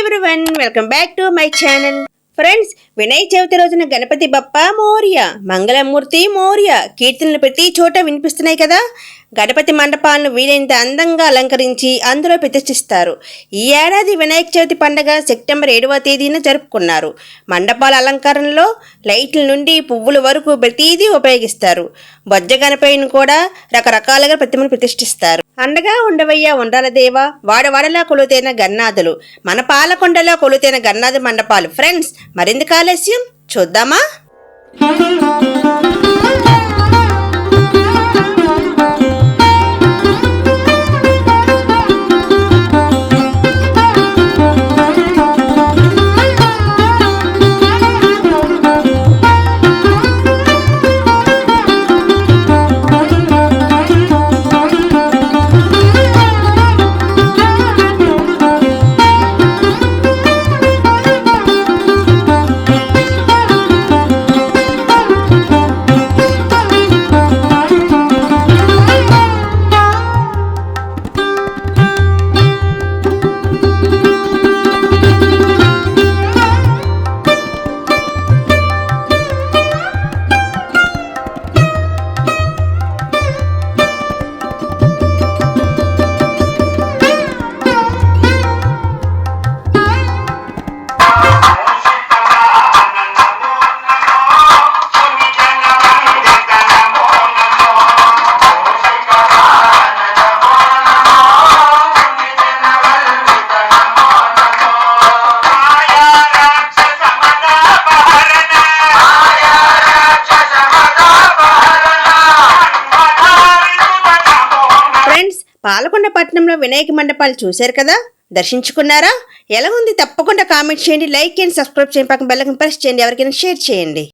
Everyone welcome back to my channel friends Vinayaka Chavithi రోజున గణపతి బప్ప మౌర్య మంగళమూర్తి మౌర్య కీర్తనలు ప్రతి చోట వినిపిస్తున్నాయి కదా? గణపతి మండపాలను వీలైనంత అందంగా అలంకరించి అందులో ప్రతిష్ఠిస్తారు. ఈ ఏడాది వినాయక చవితి పండగ సెప్టెంబర్ ఏడవ తేదీన జరుపుకున్నారు. మండపాల అలంకరణలో లైట్ల నుండి పువ్వుల వరకు ప్రతిదీ ఉపయోగిస్తారు. బొజ్జ గణపతిని కూడా రకరకాలుగా ప్రతిమను ప్రతిష్ఠిస్తారు. అండగా ఉండవయ్యా ఉండాల దేవా. వాడవాడలా కొలుతైన గన్నాథులు మన పాలకొండలో కొలుతైన గన్నాథ మండపాలు. ఫ్రెండ్స్ మరింత ఆలస్యం? చూద్దామా? పాలకొండ పట్టణంలో వినాయక మండపాలు చూశారు కదా? దర్శించుకున్నారా? ఎలా ఉంది? తప్పకుండా కామెంట్ చేయండి లైక్ అండ్ సబ్స్క్రైబ్ చేయండి పక్కన బెల్లకం ప్రెస్ చేయండి. ఎవరికైనా షేర్ చేయండి.